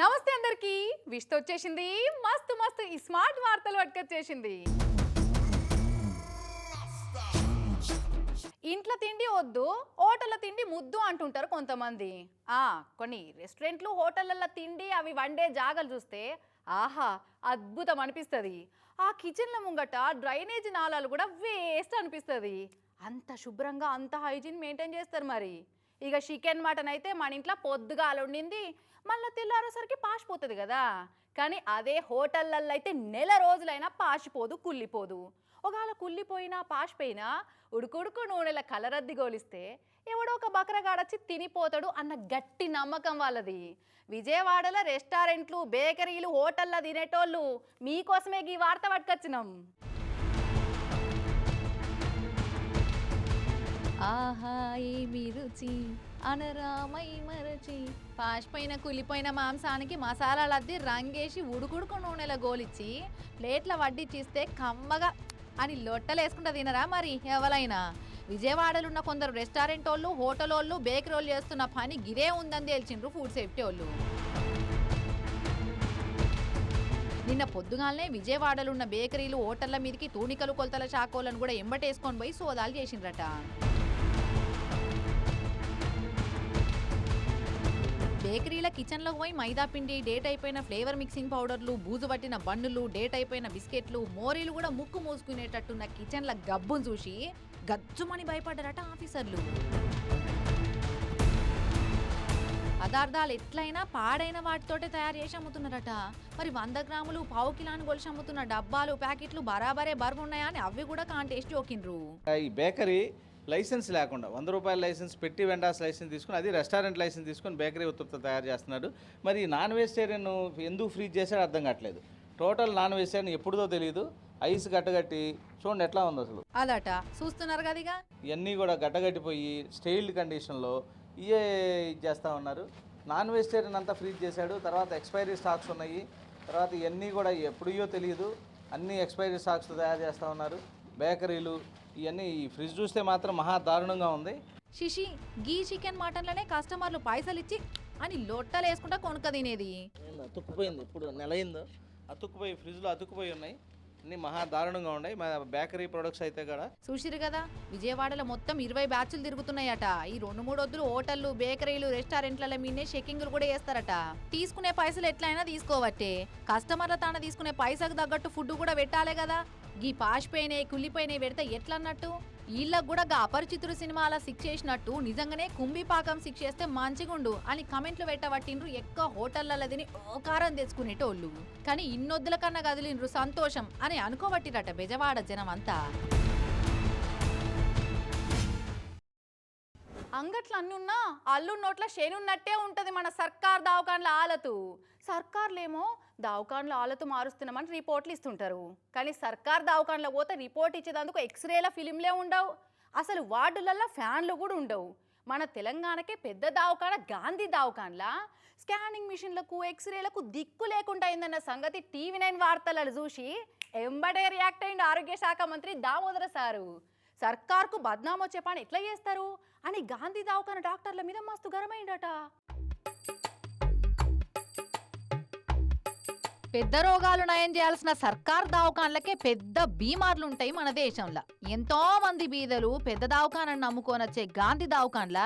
నమస్తే అందరికి. విష్తో వచ్చేసింది. మస్తు మస్తు ఈ స్మార్ట్ వార్తలు పట్టుకొచ్చేసింది. ఇంట్లో తిండి వద్దు హోటళ్ళ తిండి ముద్దు అంటుంటారు కొంతమంది. ఆ కొన్ని రెస్టారెంట్లు హోటళ్ళల్లో తిండి అవి వండే జాగలు చూస్తే ఆహా అద్భుతం అనిపిస్తుంది. ఆ కిచెన్ల ముంగట డ్రైనేజ్ నాళాలు కూడా వేస్ట్ అనిపిస్తుంది. అంత శుభ్రంగా అంత హైజీన్ మెయింటైన్ చేస్తారు మరి. ఇక చికెన్ మటన్ అయితే మన ఇంట్లో పొద్దుగా ఉండింది మళ్ళీ తెల్లారేసరికి పాసిపోతుంది కదా. కానీ అదే హోటళ్ళల్లో అయితే నెల రోజులైనా పాసిపోదు కుళ్ళిపోదు. ఒకవేళ కుళ్ళిపోయినా పాసిపోయినా ఉడుకుడుకు నూనెల కలరద్ది గోలిస్తే ఎవడో ఒక బకరగాడొచ్చి తినిపోతాడు అన్న గట్టి నమ్మకం వాళ్ళది. విజయవాడలో రెస్టారెంట్లు బేకరీలు హోటల్లో తినేటోళ్ళు మీకోసమే ఈ వార్త పట్టుకొచ్చినాం. ఆహా ఏమి రుచి అనరామై మరచి. పాసిపోయిన కులిపోయిన మాంసానికి మసాలాలు అద్ది రంగేసి ఉడుకుడుకు నూనెల గోలిచ్చి ప్లేట్ల వడ్డిచ్చిస్తే కమ్మగా అని లొట్టలేసుకుంటా తినరా మరి ఎవరైనా విజయవాడలో ఉన్న కొందరు రెస్టారెంట్ వాళ్ళు హోటల్ వాళ్ళు బేకరీ వాళ్ళు చేస్తున్న పని గిరే ఉందని తేల్చిండ్రు ఫుడ్ సేఫ్టీ వాళ్ళు నిన్న పొద్దుగాలనే విజయవాడలో ఉన్న బేకరీలు హోటళ్ళ మీదకి తూనికలు కొలతల చాకోలను కూడా ఎంబటేసుకొని పోయి సోదాలు చేసిండ్రట. ఒకవేళ కిచెన్లోకి పోయి మైదా పిండి డేట్ అయిపోయిన ఫ్లేవర్ మిక్సింగ్ పౌడర్లు బూజు పట్టిన బన్నులు డేట్ అయిపోయిన బిస్కెట్లు మోరీలు కూడా ముక్కు మూసుకునేటట్టున్న కిచెన్ల గబ్బును చూసి గజ్జుమని భయపడ్డారట ఆఫీసర్లు. పదార్థాలు ఎట్లయినా పాడైన వాటితోటే తయారు చేసి అమ్ముతున్నారట. మరి వంద గ్రాములు పావు కిలాను గొలిసి అమ్ముతున్న డబ్బాలు ప్యాకెట్లు బరాబరే బరువు ఉన్నాయా అని అవి కూడా కాంటేస్ట్ జోకిండ్రు ఈ బేకరీ లైసెన్స్ లేకుండా వంద రూపాయల లైసెన్స్ పెట్టి వెండాస్ లైసెన్స్ తీసుకుని అది రెస్టారెంట్ లైసెన్స్ తీసుకొని బేకరీ ఉత్పత్తులు తయారు చేస్తున్నాడు. మరి ఈ నాన్ వెజిటేరియన్ ఎందుకు ఫ్రీజ్ చేశాడో అర్థం కావట్లేదు. టోటల్ నాన్ వెజిటేరియన్ ఎప్పుడుదో తెలియదు ఐస్ గట్టగట్టి చూడండి ఎట్లా ఉంది అసలు. అదట చూస్తున్నారు కదిగా ఇవన్నీ కూడా గట్టగట్టిపోయి స్టెయిల్డ్ కండిషన్లో ఇవే ఇది చేస్తూ ఉన్నారు. నాన్ వెజిటేరియన్ అంతా ఫ్రీజ్ చేశాడు. తర్వాత ఎక్స్పైరీ స్టాక్స్ ఉన్నాయి. తర్వాత ఇవన్నీ కూడా ఎప్పుడో తెలియదు అన్ని ఎక్స్పైరీ స్టాక్స్ తయారు చేస్తూ ఉన్నారు. బేకరీలు ఇవన్నీ ఈ ఫ్రిడ్జ్ చూస్తే మాత్రం మహా దారుణంగా ఉంది. శిషి గీ చికెన్ మటన్లనే కస్టమర్లు పైసలు ఇచ్చి అని లొట్టలు వేసుకుంటా కొనుక్క తినేది. అతుక్కుపోయింది ఇప్పుడు నెల అయిందో? అతుక్కుపోయి ఫ్రిడ్జ్లో అతుక్కుపోయి ఉన్నాయి. అన్నీ మహా దారుణంగా ఉన్నాయి. మా బేకరీ ప్రొడక్ట్స్ అయితే కూడా. చూసిరు కదా విజయవాడలో మొత్తం ఇరవై బ్యాచ్లు తిరుగుతున్నాయట. ఈ రెండు మూడు వద్దులు హోటళ్ళు బేకరీలు రెస్టారెంట్ల మీదే చెక్కింగ్లు కూడా చేస్తారట తీసుకునే పైసలు ఎట్లయినా తీసుకోవట్టే. కస్టమర్ల తాన తీసుకునే పైసకు తగ్గట్టు ఫుడ్ కూడా పెట్టాలే కదా. గీ పాసిపోయినాయి కుళ్ళిపోయినాయి పెడితే ఎట్లన్నట్టు? వీళ్ళకు కూడా గా అపరిచితుడు సినిమాల సిక్స్ చేసినట్టు? నిజంగానే కుంభిపాకం సిక్స్ చేస్తే మంచిగుండు అని కమెంట్లు పెట్టబట్టిండ్రు ఎక్కువ హోటళ్ళలో తిని ఓకారం తెచ్చుకునేటోళ్ళు. కానీ ఇన్నొద్దుల కన్నా కదిలిండ్రు సంతోషం అని అనుకోబట్టిరట బెజవాడ జనం అంతా అంగట్లు అన్నున్నా అల్లు నోట్ల షేనున్నట్టే ఉంటుంది మన సర్కార్ దావకాన్ల ఆలతు. సర్కార్లేమో దావకాన్ల ఆలతు మారుస్తున్నామని రిపోర్ట్లు ఇస్తుంటారు. కానీ సర్కార్ దావకాన్ల పోతే రిపోర్ట్ ఇచ్చేదందుకు ఎక్స్రేల ఫిలింలే ఉండవు. అసలు వార్డులలో ఫ్యాన్లు కూడా ఉండవు. మన తెలంగాణకే పెద్ద దావకాన గాంధీ దావకాన్లా. స్కానింగ్ మిషన్లకు ఎక్స్రేలకు దిక్కు లేకుండా అయిందన్న సంగతి టీవీ నైన్ వార్తలను చూసి ఎంబడే రియాక్ట్ అయింది ఆరోగ్య శాఖ మంత్రి దామోదర సారు. సర్కార్కు బద్నామో చెప్పాను పని ఎట్లా చేస్తారు? అని గాంధీ దావకాన డాక్టర్ల మీద మస్తు గరమైండట పెద్ద రోగాలు నయం చేయాల్సిన సర్కార్ దవాఖాన్లకే పెద్ద బీమార్లు ఉంటాయి మన దేశంలో. ఎంతో మంది బీదలు పెద్ద దవాఖానని నమ్ముకోనొచ్చే గాంధీ దవాఖాన్ల?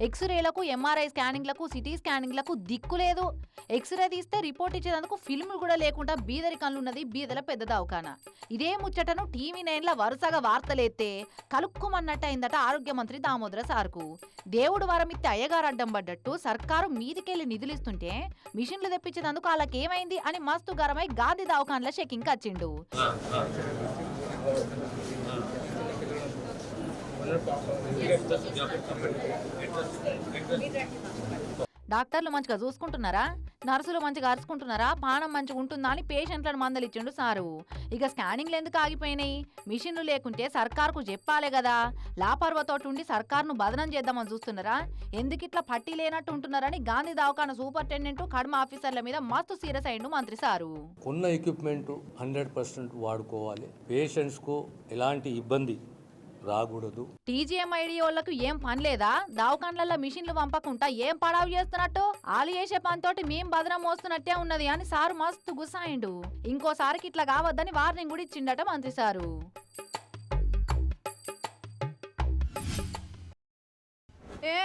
ఎక్స్రేలకు ఎంఆర్ఐ స్కానింగ్లకు సిటీ స్కానింగ్లకు దిక్కు లేదు. ఎక్స్రే తీస్తే రిపోర్ట్ ఇచ్చేందుకు ఫిల్ములు కూడా లేకుండా బీదరికన్లున్నది బీదల పెద్ద దవాఖాన ఇదే ముచ్చటను టీవీ నైన్ల వరుసగా వార్తలేస్తే కలుక్కుమన్నట్టు అయిందట ఆరోగ్య మంత్రి దామోదర సార్కు. దేవుడు వరమిత్తే అయ్యగారు అడ్డం పడ్డట్టు సర్కారు మీదికెళ్ళి నిధులిస్తుంటే మిషన్లు తెప్పించేందుకు వాళ్ళకేమైంది అని మస్తు గరమై గాంధీ దావకాన్ల షెకింగ్ వచ్చిండు డాక్టర్లు మంచిగా చూసుకుంటున్నారా? నర్సులు మంచిగా అరుచుకుంటున్నారా? పానం మంచిగా ఉంటుందా అని పేషెంట్లను మందలిచ్చిండు సారు. ఇక స్కానింగ్లు ఎందుకు ఆగిపోయినాయి? మిషన్లు లేకుంటే సర్కార్కు చెప్పాలే కదా. లాపర్వతోటి ఉండి సర్కార్ను బదనం చేద్దామని చూస్తున్నారా? ఎందుకు ఇట్లా పట్టి లేనట్టు ఉంటున్నారని గాంధీ దవాఖాన సూపరింటెండెంట్ కడమ ఆఫీసర్ల మీద మస్తు సీరియస్ అయిండు మంత్రి సారు. ఉన్న ఎక్విప్మెంట్ హండ్రెడ్ పర్సెంట్ వాడుకోవాలి. పేషెంట్స్కు ఎలాంటి ఇబ్బంది రాకూడదు. టీజీఎంఐడి వాళ్ళకు ఏం పని లేదా? దావకాండ్లలో మిషన్లు పంపకుండా ఏం పడావు చేస్తున్నట్టు? ఆలు చేసే పనితోటి మేం భద్రం మోస్తున్నట్టే ఉన్నది అని సారు మస్తు గుసాయిండు ఇంకోసారికి ఇట్లా కావద్దని వార్నింగ్ కూడా ఇచ్చిండట మంత్రి సారు. ఏ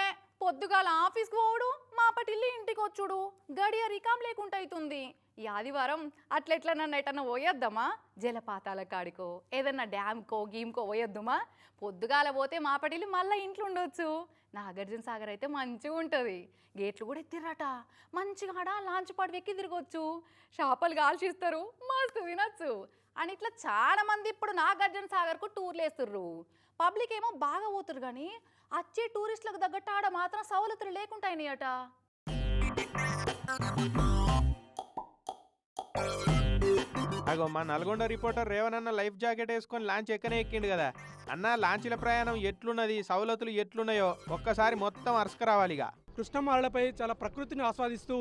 పొద్దుగాల ఆఫీస్కి పోవుడు? పాపటిల్లి ఇంటికి వచ్చుడు గడియ రికాం లేకుండా అవుతుంది ఈ ఆదివారం అట్లెట్లా నన్ను ఎటన్నా పోయొద్దామా జలపాతాల కాడికో ఏదన్నా డ్యామ్కో గీమ్కో పోయొద్దుమా పొద్దుగాల పోతే మాపటిల్లి మళ్ళీ ఇంట్లో ఉండొచ్చు నాగార్జున సాగర్ అయితే మంచిగా ఉంటుంది. గేట్లు కూడా ఎత్తిర్రట. మంచిగా ఆడ లాంచ్ పాడు ఎక్కి తిరగొచ్చు. చేపలు కాల్చిస్తారు మస్తు తినొచ్చు. అని ఇట్లా చాలా మంది ఇప్పుడు నాగార్జున సాగర్కు టూర్లు వేస్తుర్రు పబ్లిక్ ఏమో బాగా పోతురు కానీ వచ్చే టూరిస్టులకు తగ్గట్టు ఆడ మాత్రం సవలతులు లేకుంటాయినాయట. అగో మా నల్గొండ రిపోర్టర్ రేవనన్న లైఫ్ జాకెట్ వేసుకొని లాంచ్ ఎక్కనే ఎక్కిండు కదా. అన్న లాంచీల ప్రయాణం ఎట్లున్నది? సవలతులు ఎట్లున్నాయో ఒక్కసారి మొత్తం అరసుకరావాలిగా కృష్ణమాలపై చాలా ప్రకృతిని ఆస్వాదిస్తూ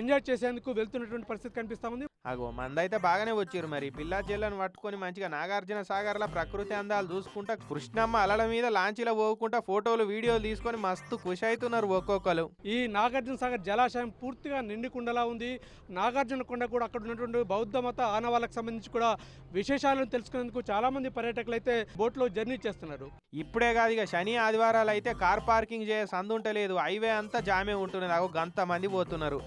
ఎంజాయ్ చేసేందుకు వెళ్తున్నటువంటి పరిస్థితి కనిపిస్తా ఉంది. అగో మందైతే బాగానే వచ్చిర్రు మరి. పిల్లా చెల్లను పట్టుకొని మంచిగా నాగార్జున సాగర్ల ప్రకృతి అందాలు చూసుకుంటా కృష్ణమ్మ అలల మీద లాంచీలో పోకుండా ఫోటోలు వీడియోలు తీసుకొని మస్తు ఖుషి అవుతున్నారు ఒక్కొక్కరు. ఈ నాగార్జున సాగర్ జలాశయం పూర్తిగా నిండి కుండలా ఉంది. నాగార్జున కొండ కూడా అక్కడ ఉన్నటువంటి బౌద్ధ మత ఆనవాళ్ళకు సంబంధించి కూడా విశేషాలను తెలుసుకునేందుకు చాలా మంది పర్యాటకులు అయితే బోట్లో జర్నీ చేస్తున్నారు. ఇప్పుడే కాదు ఇక శని ఆదివారాలు అయితే కార్ పార్కింగ్ చేయ సందు ఉంటలేదు హైవే అంతా జామే ఉంటున్నది. అగో గంత మంది పోతున్నారు.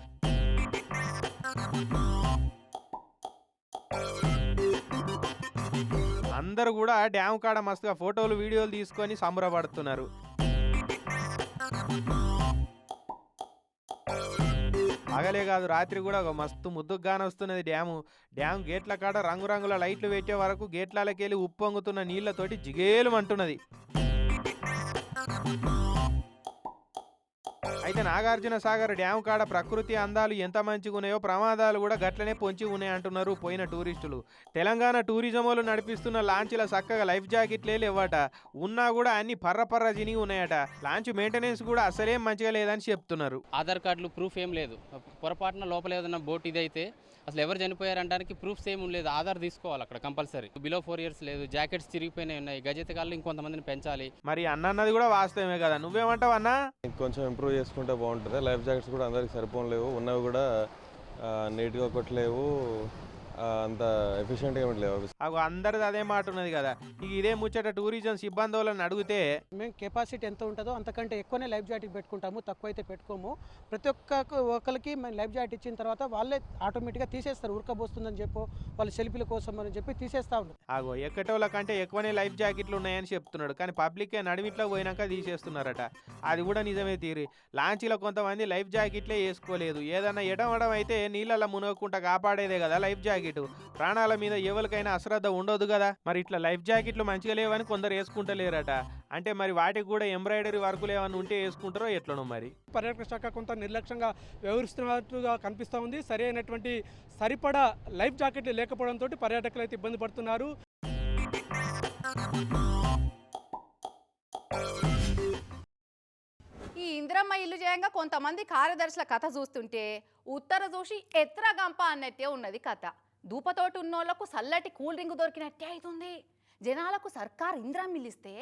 అందరూ కూడా డ్యామ్ కాడ మస్తుగా ఫోటోలు వీడియోలు తీసుకొని సంబరపడుతున్నారు. పగలే కాదు రాత్రి కూడా ఒక మస్తు ముద్దుగానే వస్తున్నది డ్యాము. డ్యామ్ గేట్ల కాడ రంగురంగుల లైట్లు పెట్టే వరకు గేట్లకెళ్ళి ఉప్పొంగుతున్న నీళ్ళతోటి జిగేలు అంటున్నది అయితే నాగార్జున సాగర్ డ్యామ్ కాడ ప్రకృతి అందాలు ఎంత మంచిగా ఉన్నాయో ప్రమాదాలు కూడా గట్లనే పొంచి ఉన్నాయి అంటున్నారు పోయిన టూరిస్టులు. తెలంగాణ టూరిజం వాళ్ళు నడిపిస్తున్న లాంచ్ల చక్కగా లైఫ్ జాకెట్లే లేవట. ఉన్నా కూడా అన్ని పర్ర పర్ర జినిగి ఉన్నాయట. లాంచ్ మెయింటెనెన్స్ కూడా అసలేం మంచిగా లేదని చెప్తున్నారు. ఆధార్ కార్డులు ప్రూఫ్ ఏం లేదు. పొరపాటున లోపల ఏదైనా బోట్ ఇదైతే అసలు ఎవరు చనిపోయారంటానికి ప్రూఫ్స్ ఏమి లేదు ఆధార్ తీసుకోవాలి అక్కడ కంపల్సరీ. బిలో ఫోర్ ఇయర్స్ లేదు. జాకెట్స్ చిరిగిపోయినాయి ఉన్నాయి. గజెతకాళ్ళు ఇంకొంతమందిని పెంచాలి. మరి అన్న అన్నది కూడా వాస్తవమే కదా. నువ్వేమంటావు అన్నా? కొంచెం ఇంప్రూవ్ చేసుకుంటే బాగుంటుంది. లైఫ్ జాకెట్స్ కూడా అందరికి సరిపోలేవు ఉన్నవి కూడా నీట్గా కొట్టలేవు. అంత ఎఫిషియెంట్గా లేవు అగో అందరిది అదే మాట ఉన్నది కదా. ఇక ఇదే ముచ్చట టూరిజం సిబ్బంది వాళ్ళని అడిగితే మేము కెపాసిటీ ఎంత ఉంటుందో అంతకంటే ఎక్కువనే లైఫ్ జాకెట్ పెట్టుకుంటాము తక్కువ అయితే పెట్టుకోము. ప్రతి ఒక్క ఒక్కరికి మేము లైఫ్ జాకెట్ ఇచ్చిన తర్వాత వాళ్ళే ఆటోమేటిక్గా తీసేస్తారు ఉరకబోస్తుందని చెప్పు వాళ్ళ సెల్ఫీల కోసం అని చెప్పి తీసేస్తా ఉంటారు ఆగో ఎక్కటోళ్ళ కంటే ఎక్కువనే లైఫ్ జాకెట్లు ఉన్నాయని చెప్తున్నాడు. కానీ పబ్లిక్ నడిమిట్లో పోయినాక తీసేస్తున్నారట. అది కూడా నిజమే తీరి. లాంచీలో కొంతమంది లైఫ్ జాకెట్లే వేసుకోలేదు. ఏదన్నా ఎడమడం అయితే నీళ్ళల్లో మునగకుండా కాపాడేదే కదా లైఫ్ జాకెట్ ప్రాణాల మీద ఎవరికైనా అశ్రద్ధ ఉండదు కదా. మరి ఇట్లా లైఫ్ జాకెట్లు మంచిగా లేవని కొందరు వేసుకుంటలేరట అంటే మరి వాటికి కూడా ఎంబ్రాయిడరీ వర్కులు ఏమైనా ఉంటే వేసుకుంటారో ఎట్లనో మరి. పర్యాటక శాఖ కొంత నిర్లక్ష్యంగా వ్యవహరిస్తున్నట్టుగా కనిపిస్తూ ఉంది. సరి అయినటువంటి సరిపడా లైఫ్ జాకెట్లు లేకపోవడంతో పర్యాటకులు అయితే ఇబ్బంది పడుతున్నారు. ఈ ఇందిరమ్మ ఇల్లు చేయంగా కొంతమంది కార్యదర్శుల కథ చూస్తుంటే ఉత్తర చూసి ఎత్ర గంప అన్నట్టే ఉన్నది కథ. ధూపతోటి ఉన్నోళ్ళకు చల్లటి కూల్ డ్రింక్ దొరికినట్టే అవుతుంది జనాలకు సర్కార్ ఇంద్రం మిలిస్తే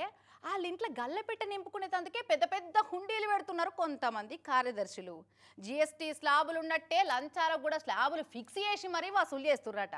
వాళ్ళ ఇంట్లో గల్లపెట్ట నింపుకునేటందుకే పెద్ద పెద్ద హుండీలు పెడుతున్నారు కొంతమంది కార్యదర్శులు. జిఎస్టీ స్లాబులు ఉన్నట్టే లంచాలకు కూడా స్లాబులు ఫిక్స్ చేసి మరీ వసూలు చేస్తున్నారట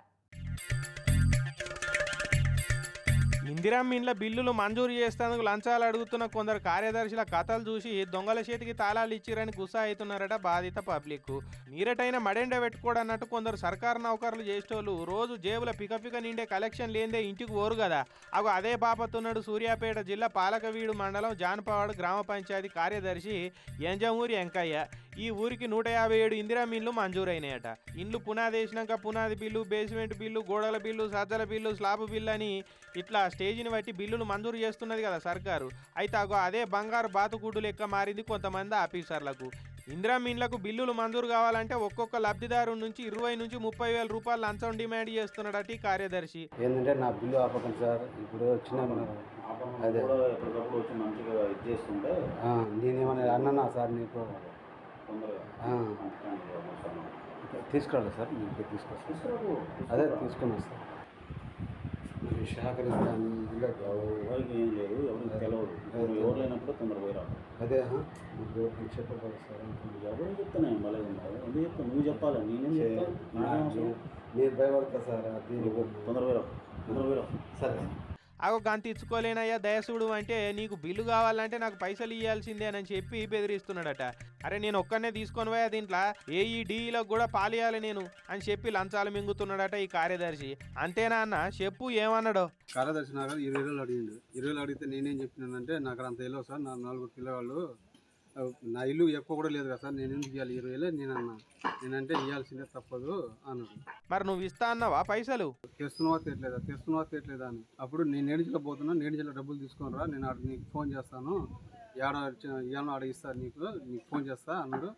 ఇందిరమ్మ ఇండ్ల బిల్లులు మంజూరు చేస్తేందుకు లంచాలు అడుగుతున్న కొందరు కార్యదర్శుల కథలు చూసి దొంగల చేతికి తాళాలు ఇచ్చిరని గుస్సా అవుతున్నారట బాధిత పబ్లిక్ నీరటైన మడెండ పెట్టుకోడన్నట్టు కొందరు సర్కారు నౌకర్లు చేసేటోళ్ళు రోజు జేబుల పికపిక నిండే కలెక్షన్ లేదే ఇంటికి ఓరు కదా అగో అదే బాపతున్నాడు సూర్యాపేట జిల్లా పాలకవీడు మండలం జానపవాడు గ్రామ పంచాయతీ కార్యదర్శి ఎంజమూరి వెంకయ్య. ఈ ఊరికి నూట యాభై ఏడు ఇందిరా ఇండ్లు మంజూరైనాయట. ఇండ్లు పునాది వేసినాక పునాది బిల్లు బేస్మెంట్ బిల్లు గోడల బిల్లు సజ్జల బిల్లు స్లాబ్ బిల్లు అని ఇట్లా స్టేజిని బట్టి బిల్లులు మంజూరు చేస్తున్నది కదా సర్కారు. అయితే అగో అదే బంగారు బాతుకూడు లెక్క మారింది కొంతమంది ఆఫీసర్లకు. ఇందిరా ఇండ్లకు బిల్లులు మంజూరు కావాలంటే ఒక్కొక్క లబ్ధిదారు నుంచి ఇరవై నుంచి ముప్పై వేల రూపాయలు లంచం డిమాండ్ చేస్తున్నాడట ఈ కార్యదర్శి. ఏంటంటే నా బిల్లు ఆపకండి సార్ ఇప్పుడు వచ్చిన అదే. నేనేమన్నా అన్నానా సార్ నీకు? తొందరగా ఆ, తీసుకురాలి సార్ మీకు తీసుకొస్తాను. అదే తీసుకున్నాను సార్. మరి సహకరిస్తాను ఎవరికి ఏం లేదు ఎవరికి ఇప్పుడు ఎవరు లేనప్పుడు తొందర పోయి రాదు అదే ఇప్పుడు చెప్పగలరు సార్. ఎవరు చెప్తాను మళ్ళీ ఎందుకు చెప్తాను నువ్వు చెప్పాలి. నేనేం చెప్తాను నేను భయపడతా సార్ దీనికి తొందర పోయి రావు తొందర పోయి రావు సరే. అగో గంత ఇచ్చుకోలేనయ్యా దయసుడు అంటే నీకు బిల్లు కావాలంటే నాకు పైసలు ఇవ్వాల్సిందే అని చెప్పి బెదిరిస్తున్నాడట. అరే నేను ఒక్కనే తీసుకొని పోయా దీంట్లో? ఏఈ కూడా పాలియాలి నేను అని చెప్పి లంచాలు మింగుతున్నాడట ఈ కార్యదర్శి. అంతేనా అన్న? చెప్పు ఏమన్నాడు? కార్యదర్శి నాకు ఇరవై వేలు అడిగిండు. ఇరవై వేలు అడిగితే నేనేం చెప్పినానంటే నాకు అంత తెలియదు సార్ నా నలుగురు పిల్లవాళ్ళు నా ఇల్లు ఎక్కువ కూడా లేదు కదా సార్. నేను ఎందుకు ఇవ్వాలి? ఇరవై వేలే నేను అన్నా. నేనంటే ఇవ్వాల్సిందే తప్పదు అన్నాడు మరి నువ్వు ఇస్తా అన్నావా పైసలు? తెస్తున్నావా తీయట్లేదా తెస్తున్నావా తీయట్లేదా అని. అప్పుడు నేను నేడిజిలో పోతున్నా. నేడిజిలో డబ్బులు తీసుకొని రా. నేను ఆడ నీకు ఫోన్ చేస్తాను. ఏడ ఇవ్వాలని ఆడ ఇస్తాను నీకు. నీకు ఫోన్ చేస్తా అన్నాడు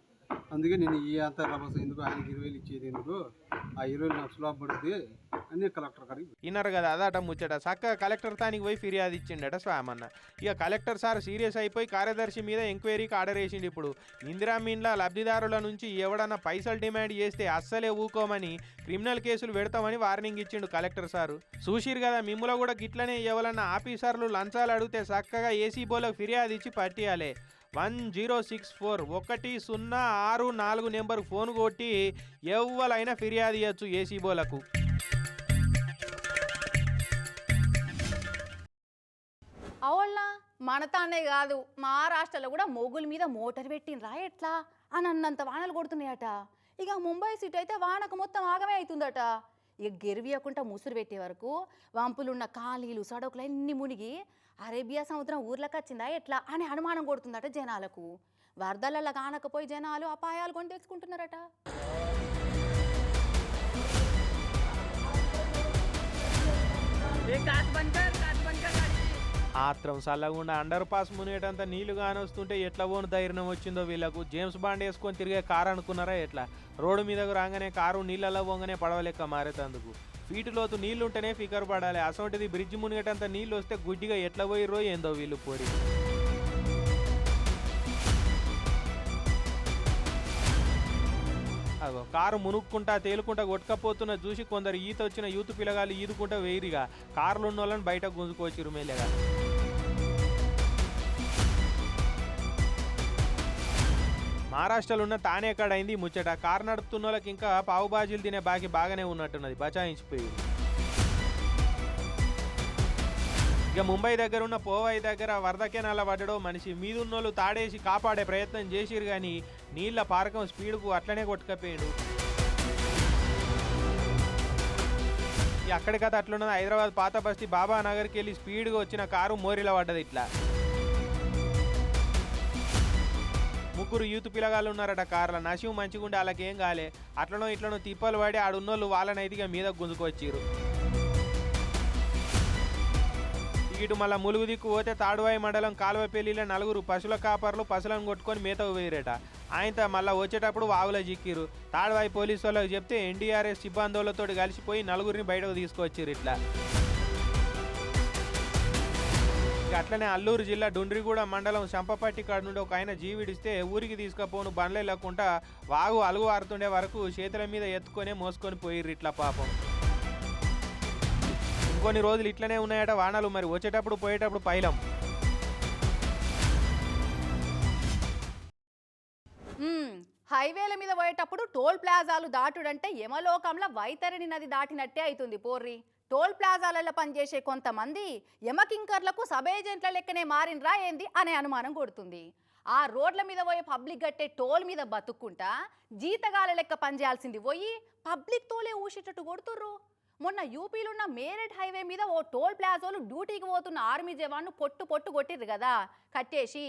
అందుకే నేను ఈ అంత రభస ఎందుకు? ఆయనకి ఇరవై ఇచ్చేది ఎందుకు? ఆ ఇరవై నాకు సులభ పడుతుంది అని కలెక్టర్ గారికి విన్నారు కదా అదట ముచ్చట. చక్కగా కలెక్టర్ తానికి పోయి ఫిర్యాదు ఇచ్చిండట స్వామన్న. ఇక కలెక్టర్ సార్ సీరియస్ అయిపోయి కార్యదర్శి మీద ఎంక్వైరీకి ఆర్డర్ వేసిండు ఇప్పుడు. ఇందిరా మీన్ల లబ్ధిదారుల నుంచి ఎవడన్నా పైసలు డిమాండ్ చేస్తే అస్సలే ఊకోమని క్రిమినల్ కేసులు పెడతామని వార్నింగ్ ఇచ్చిండు కలెక్టర్ సారు. చూసిరు కదా మిమ్ములో కూడా గిట్లనే ఎవరన్నా ఆఫీసర్లు లంచాలు అడిగితే చక్కగా ఏసీ బోలకు ఫిర్యాదు ఇచ్చి పట్టియాలే. వన్ జీరో సిక్స్ ఫోర్ ఒకటి సున్నా ఆరు నాలుగు నెంబర్ ఫోన్ కొట్టి ఎవ్వలైనా ఫిర్యాదు ఇవ్వచ్చు ఏసీబోలకు. అవునా? మనతానే మన తానే కాదు కూడా మొగుల మీద మోటార్ పెట్టినరా ఎట్లా? అని అన్నంత వానలు కొడుతున్నాయట. ఇక ముంబై సిటీ అయితే వానకు మొత్తం ఆగమే అవుతుందట ఇక గెరివియకుండా ముసురు పెట్టే వరకు వంపులున్న ఖాళీలు సడకులు అన్ని మునిగి అరేబియా సముద్రం ఊర్లకు వచ్చిందా ఎట్లా? అని అనుమానం కొడుతుందట జనాలకు. వరదలలో కానకపోయి జనాలు అపాయాలు కొని తెలుసుకుంటున్నారట ఆత్రం చల్లకుండా అండర్ పాస్ మునిగేటంత నీళ్ళు కానొస్తుంటే ఎట్లా పోను ధైర్యం వచ్చిందో వీళ్ళకు? జేమ్స్ బాండ్ వేసుకొని తిరిగే కారు అనుకున్నారా ఎట్లా? రోడ్డు మీదకు రాగానే కారు నీళ్ళలో పోగానే పడవలెక్క మారేతందుకు. ఫీటు లోతు నీళ్ళుంటేనే ఫికర్ పడాలి. అసోంటిది బ్రిడ్జ్ మునిగేటంత నీళ్ళు వస్తే గుడ్డిగా ఎట్లా పోయిరో ఏందో వీళ్ళు పోరి అగో కారు మునుక్కుంటా తేలుకుంటా కొట్టుకపోతున్న చూసి కొందరు ఈత వచ్చిన యూత్ పిల్లగాళ్ళు ఈదుకుంటా వేయిరిగా. కారులు ఉన్న వాళ్ళని బయట గుంజుకోవచ్చు మేలేగా మహారాష్ట్రలో ఉన్న తానే అయింది ముచ్చట. కారు నడుపుతున్న వాళ్ళకి ఇంకా పావుబాజీలు తినే బాకి బాగానే ఉన్నట్టున్నది. బచాయించిపోయి ఇక ముంబై దగ్గర ఉన్న పోవాయి దగ్గర వరద కెనాల పడ్డడో మనిషి మీదున్నోళ్ళు తాడేసి కాపాడే ప్రయత్నం చేసిరు కానీ నీళ్ళ పారకం స్పీడ్కు అట్లనే కొట్టుకపోయాడు. ఇక అట్లున్నది. హైదరాబాద్ పాత బస్తీ బాబా నగర్కి వెళ్ళి స్పీడ్గా వచ్చిన కారు మోరిలో పడ్డది ఇట్లా. ముగ్గురు యూత్ పిల్లగాళ్ళు ఉన్నారట. కార్ల నశివు మంచిగుండే వాళ్ళకి ఏం కాలే. అట్లనో ఇట్లనో తిప్పలు పడి ఆడున్నోళ్ళు వాళ్ళని ఇక మీద గుంజుకొచ్చిర్రు. ఇటు మళ్ళా ములుగు దిక్కు పోతే తాడువాయి మండలం కాలువపల్లిలో నలుగురు పశువుల కాపర్లు పశువులను కొట్టుకొని మేతకు పోయిరట ఆయనతో మళ్ళా వచ్చేటప్పుడు వావులో చిక్కిరు తాడువాయి పోలీసు వాళ్ళకి చెప్తే ఎన్డీఆర్ఎస్ సిబ్బందులతో కలిసిపోయి నలుగురిని బయటకు తీసుకొచ్చారు ఇట్లా. అట్లనే అల్లూరు జిల్లా డుండ్రిగూడ మండలం చంపపట్టి కాడ నుండి ఒక ఆయన జీవిడిస్తే ఊరికి తీసుకపోను బండ్లే లేకుండా వాగు అలుగు ఆరుతుండే వరకు చేతుల మీద ఎత్తుకొని మోసుకొని పోయిర్రు ఇట్లా పాపం. ఇంకొన్ని రోజులు ఇట్లనే ఉన్నాయట వానలు మరి వచ్చేటప్పుడు పోయేటప్పుడు పైలం. హైవేల మీద పోయేటప్పుడు టోల్ ప్లాజాలు దాటుడంటే యమలోకంలో వైతరిణి నది దాటినట్టే అవుతుంది పోర్రి. టోల్ ప్లాజాలలో పనిచేసే కొంతమంది యమకింకర్లకు సబ్ ఏజెంట్ల లెక్కనే మారినరా ఏంది అనే అనుమానం కొడుతుంది. ఆ రోడ్ల మీద పోయే పబ్లిక్ కట్టే టోల్ మీద బతుక్కుంటా జీతగాల లెక్క పనిచేయాల్సింది పోయి పబ్లిక్ తోలే ఊసేటట్టు కొడుతుర్రు. మొన్న యూపీలో ఉన్న మేరట్ హైవే మీద ఓ టోల్ ప్లాజాలు డ్యూటీకి పోతున్న ఆర్మీ జవాన్ను పొట్టు పొట్టు కొట్టిర్రు కదా. కట్టేసి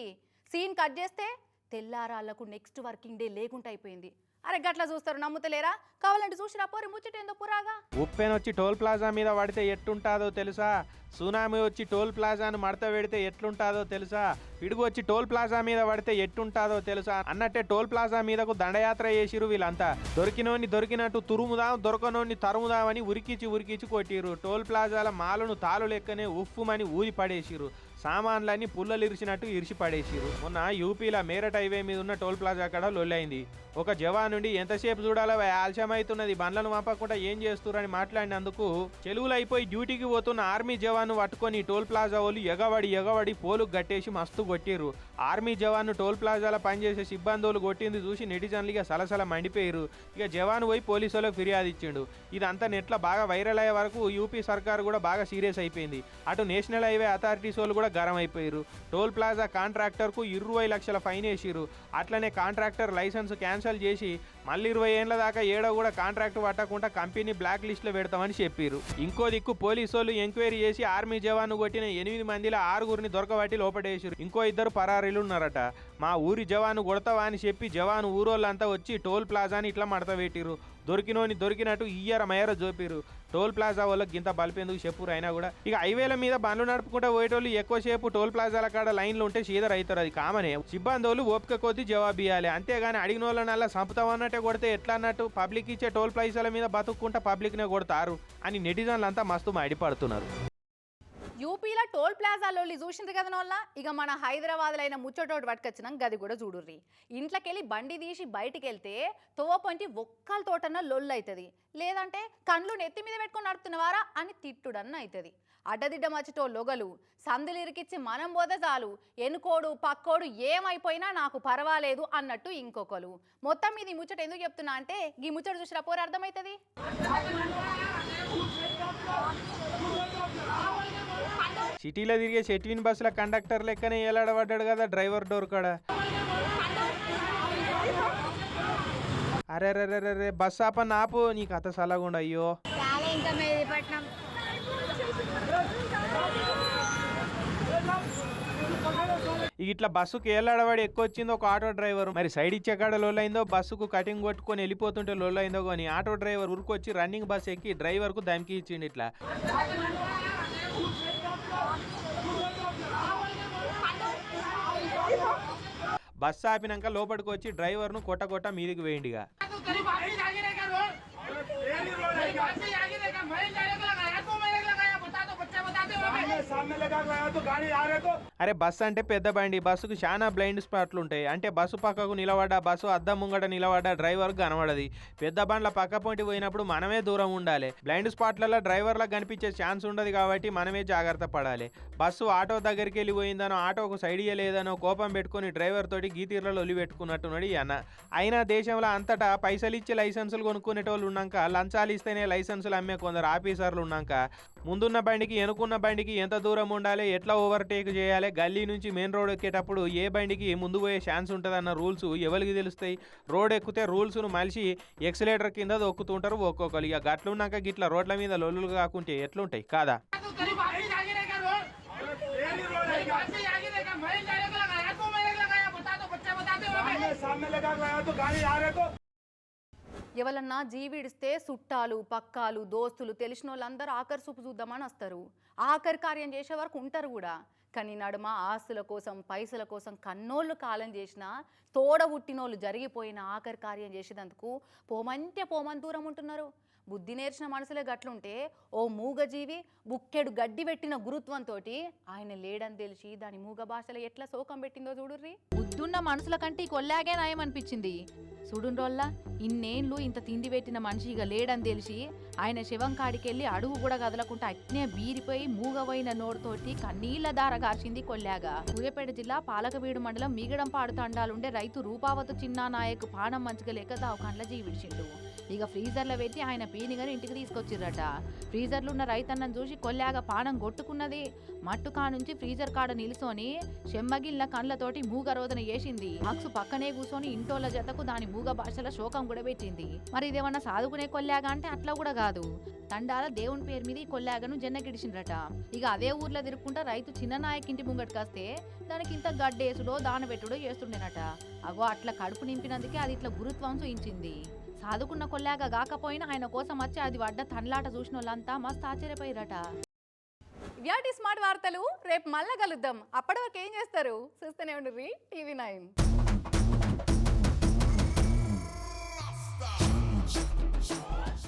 సీన్ కట్ చేస్తే తెల్లారాళ్ళకు నెక్స్ట్ వర్కింగ్ డే లేకుండా అయిపోయింది. అరే గట్లా చూస్తారు నమ్ముతలేరా? కావాలంటే చూసిరా పోరి ముచ్చటేందో పురాగా? ఉప్పెన్ వచ్చి టోల్ ప్లాజా మీద పడితే ఎట్టుంటాదో తెలుసా? సునామీ వచ్చి టోల్ ప్లాజాను మడత పెడితే ఎట్లుంటాదో తెలుసా? పిడుగు వచ్చి టోల్ ప్లాజా మీద పడితే ఎట్టుంటాదో తెలుసా? అన్నట్టే టోల్ ప్లాజా మీదకు దండయాత్ర చేసిరు వీళ్ళంతా. దొరికినోని దొరికినట్టు తురుముదాం దొరకనోని తరుముదామని ఉరికిచి ఉరికిచి కొట్టిరు. టోల్ ప్లాజాల మాలను తాలు లెక్కనే ఉఫ్ఫుమని ఊది పడేసిరు సామాన్లన్నీ పుల్లలు ఇరిచినట్టు ఇరిచి పడేసిరు మొన్న యూపీలో మేరట్ హైవే మీద ఉన్న టోల్ ప్లాజా కాడ లొల్లైంది. ఒక జవాన్ నుండి ఎంతసేపు చూడాలో ఆలస్యం అవుతున్నది. బండ్లను పంపకుండా ఏం చేస్తురని మాట్లాడినందుకు చెలువులు అయిపోయి డ్యూటీకి పోతున్న ఆర్మీ జవాన్ పట్టుకొని టోల్ ప్లాజా వాళ్ళు ఎగవడి ఎగబడి పోలు గట్టేసి మస్తు కొట్టిరు ఆర్మీ జవాన్ టోల్ ప్లాజాలో పనిచేసే సిబ్బందులు కొట్టింది చూసి నెటిజన్లు ఇక సలసల మండిపోయారు ఇక జవాన్ పోయి పోలీసు వాళ్ళకి ఫిర్యాదు ఇచ్చిండు. ఇదంతా నెట్లో బాగా వైరల్ అయ్యే వరకు యూపీ సర్కార్ కూడా బాగా సీరియస్ అయిపోయింది. అటు నేషనల్ హైవే అథారిటీస్ వాళ్ళు కూడా గరం అయిపోయారు టోల్ ప్లాజా కాంట్రాక్టర్కు ఇరవై లక్షల ఫైన్ వేసిరు అట్లనే కాంట్రాక్టర్ లైసెన్స్ క్యాన్సిల్ చేసి మళ్ళీ ఇరవై ఏళ్ళ దాకా ఏడో కూడా కాంట్రాక్ట్ పట్టకుండా కంపెనీ బ్లాక్ లిస్ట్లో పెడతామని చెప్పారు ఇంకో దిక్కు పోలీసు వాళ్ళు ఎంక్వైరీ చేసి ఆర్మీ జవాన్ కొట్టిన ఎనిమిది మందిలో ఆరుగురిని దొరకబట్టి లోపడేసారు ఇంకో ఇద్దరు పరారీలు ఉన్నారట. మా ఊరి జవాను కొడతావా అని చెప్పి జవాను ఊరోళ్ళంతా వచ్చి టోల్ ప్లాజాని ఇట్లా మడత పెట్టిరు దొరికినోని దొరికినట్టు ఇయ్యర మయర జోపిరు టోల్ ప్లాజా వాళ్ళకి గింత బలిపేందుకు చెప్పురు అయినా కూడా ఇక హైవేల మీద బండ్లు నడుపుకుంటూ పోయేటోళ్ళు ఎక్కువసేపు టోల్ ప్లాజాల కాడ లైన్లు ఉంటే సీదర్ అవుతారు. అది కామనే. సిబ్బందోళ్ళు ఓపిక కొద్ది జవాబు ఇవ్వాలి అంతేగాని అడిగిన వాళ్ళనల్లా సంపుతామన్నట్టే కొడితే ఎట్లా అన్నట్టు? పబ్లిక్ ఇచ్చే టోల్ ప్లాజాల మీద బతుక్కుంటా పబ్లిక్నే కొడతారు అని నెటిజన్లు అంతా మస్తు మాడిపడుతున్నారు. యూపీలో టోల్ ప్లాజాలో చూసిండ్రు కదా నోళ్ళ? ఇక మన హైదరాబాద్లో అయిన ముచ్చటోటి పట్టుకొచ్చినాం గది కూడా చూడుర్రి. ఇంట్లోకెళ్ళి బండి తీసి బయటికి వెళ్తే తోవ పొంటి ఒక్కల తోటన లొల్లు అవుతుంది లేదంటే కండ్లు నెత్తి మీద పెట్టుకొని నడుతున్నవారా అని తిట్టుడన్న అవుతుంది అడ్డదిడ్డ మచ్చటో లొగలు సందులు ఇరికిచ్చి మనం పోతే చాలు. ఎనుకోడు పక్కోడు ఏమైపోయినా నాకు పర్వాలేదు అన్నట్టు ఇంకొకరు మొత్తం ఇది ఈ ముచ్చట ఎందుకు చెప్తున్నా అంటే ఈ ముచ్చట చూసిరా పోరు అర్థమవుతుంది సిటీలో తిరిగే చెట్విన్ బస్సుల కండక్టర్ లెక్కనే ఏలాడబడ్డాడు కదా డ్రైవర్ డోర్ కాడ. అరే రే రే బస్ ఆపన్న ఆపు నీ కథ సలగుండు అయ్యో. ఇట్లా బస్సుకు ఏలాడబడి ఎక్కువ వచ్చింది ఒక ఆటో డ్రైవర్. మరి సైడ్ ఇచ్చే కాడ లోలైందో బస్సుకు కటింగ్ కొట్టుకొని వెళ్ళిపోతుంటే లోలైందో కానీ ఆటో డ్రైవర్ ఉరికొచ్చి రన్నింగ్ బస్ ఎక్కి డ్రైవర్కు దమ్కి ఇచ్చిండు ఇట్లా. బస్సు ఆపినాక లోపలికి వచ్చి డ్రైవర్ను కొట్ట కొట్ట మీదికి వేయండిగా. అరే బస్సు అంటే పెద్ద బండి. బస్సుకు చాలా బ్లైండ్ స్పాట్లు ఉంటాయి అంటే బస్సు పక్కకు నిలబడ్డ బస్సు అద్దం ముంగట నిలబడ్డ డ్రైవర్ కనబడది. పెద్ద బండ్ల పక్క పొంటి పోయినప్పుడు మనమే దూరం ఉండాలి. బ్లైండ్ స్పాట్లలో డ్రైవర్లకు కనిపించే ఛాన్స్ ఉండదు కాబట్టి మనమే జాగ్రత్త పడాలి. బస్సు ఆటో దగ్గరికి వెళ్ళి పోయిందనో ఆటోకు సైడ్ ఇయ్యలేదనో కోపం పెట్టుకొని డ్రైవర్ తోటి గీతీర్లలో ఒలిపెట్టుకున్నట్టున్నాడు ఈ అన్న. అయినా దేశంలో అంతటా పైసలు ఇచ్చి లైసెన్సులు కొనుక్కునేటోళ్ళు ఉన్నాక లంచాలు ఇస్తేనే లైసెన్సులు అమ్మే కొందరు ఆఫీసర్లు ఉన్నాక ముందున్న బండికి వెనుకున్న బండికి ఎంత దూరం ఉండాలి ఎట్లా ఓవర్టేక్ చేయాలి గల్లీ నుంచి మెయిన్ రోడ్ ఎక్కేటప్పుడు ఏ బండికి ముందు పోయే ఛాన్స్ ఉంటుందన్న రూల్స్ ఎవరికి తెలుస్తాయి? రోడ్ ఎక్కితే రూల్స్ను మలిసి ఎక్సలేటర్ కింద దొక్కుతుంటారు ఒక్కొక్కరు. ఇక గట్లున్నాక గిట్ల రోడ్ల మీద లొల్లులు కాకుంటే ఎట్లుంటాయి? కాదా? ఎవరన్నా జీవిడిస్తే చుట్టాలు పక్కాలు దోస్తులు తెలిసిన వాళ్ళందరూ ఆఖరి చూపు చూద్దామని వస్తారు. ఆఖరి కార్యం చేసే వరకు ఉంటారు కూడా. కానీ నడుమ ఆస్తుల కోసం పైసల కోసం కన్నోళ్ళు కాలం చేసిన తోడ పుట్టినోళ్ళు జరిగిపోయిన ఆఖరి కార్యం చేసేదందుకు పోమంటే పోమని దూరం ఉంటున్నారు. బుద్ధి నేర్చిన మనసులే గట్లుంటే ఓ మూగజీవి బుక్కెడు గడ్డి పెట్టిన గురుత్వంతో ఆయన లేడని తెలిసి దాని మూగ భాషలో ఎట్లా శోకం పెట్టిందో చూడుర్రీ. బుద్ధున్న మనసుల కంటే ఈ కొల్లాగే నయం అనిపించింది చూడుండ్రోల్లా ఇన్నేళ్ళు ఇంత తిండి పెట్టిన మనిషి ఇక లేడని తెలిసి ఆయన శివం కాడికెళ్ళి అడుగు కూడా కదలకుండా అట్నే బీరిపోయి మూగవైన నోరుతోటి కన్నీళ్ళ దార గార్చింది కొల్లాగా. సూర్యాపేట జిల్లా పాలకవీడు మండలం మీగడంపాడు తండాలుండే రైతు రూపావత చిన్న నాయకు పానం మంచిగా లేక దావు కండ్ల జీవిడిచిండు. ఇక ఫ్రీజర్లో పెట్టి ఆయన పీనిగని ఇంటికి తీసుకొచ్చిర్రట. ఫ్రీజర్లో ఉన్న రైతన్నను చూసి కొల్లాగా పానం కొట్టుకున్నది. మట్టు నుంచి ఫ్రీజర్ కాడ నిలుచొని చెమ్మగిళ్ళ కండ్లతోటి మూగ రోదన వేసింది బాక్స్ పక్కనే కూర్చొని ఇంటోళ్ళ జతకు దాని మూగ భాషలో శోకం కూడా పెట్టింది. మరి ఇదేమన్నా సాదుకునే కొల్లాగా అంటే అట్లా కూడా కాదు. తండాల దేవుని పేరు మీద ఈ కొల్లాగను జన్నగిడిచిండ్రట ఇక అదే ఊర్లో తిరుక్కుంటా రైతు చిన్న నాయకింటి ఇంటి ముంగటికొస్తే దానికి ఇంత గడ్డేసుడో దానబెట్టుడో చేస్తుండేనట. అగో అట్లా కడుపు నింపినందుకే అది ఇట్లా గురుత్వం చూయించింది సాదుకున్న కొల్లాగా కాకపోయినా ఆయన కోసం వచ్చి అది వడ్డ తన్లాట చూసిన వాళ్ళంతా మస్తు ఆశ్చర్యపోయారట. వ్యాటి స్మార్ట్ వార్తలు రేపు మళ్ళా కలుద్దాం. అప్పటి వరకు ఏం చేస్తారు? చూస్తూనే ఉండ్రి టీవీ నైన్.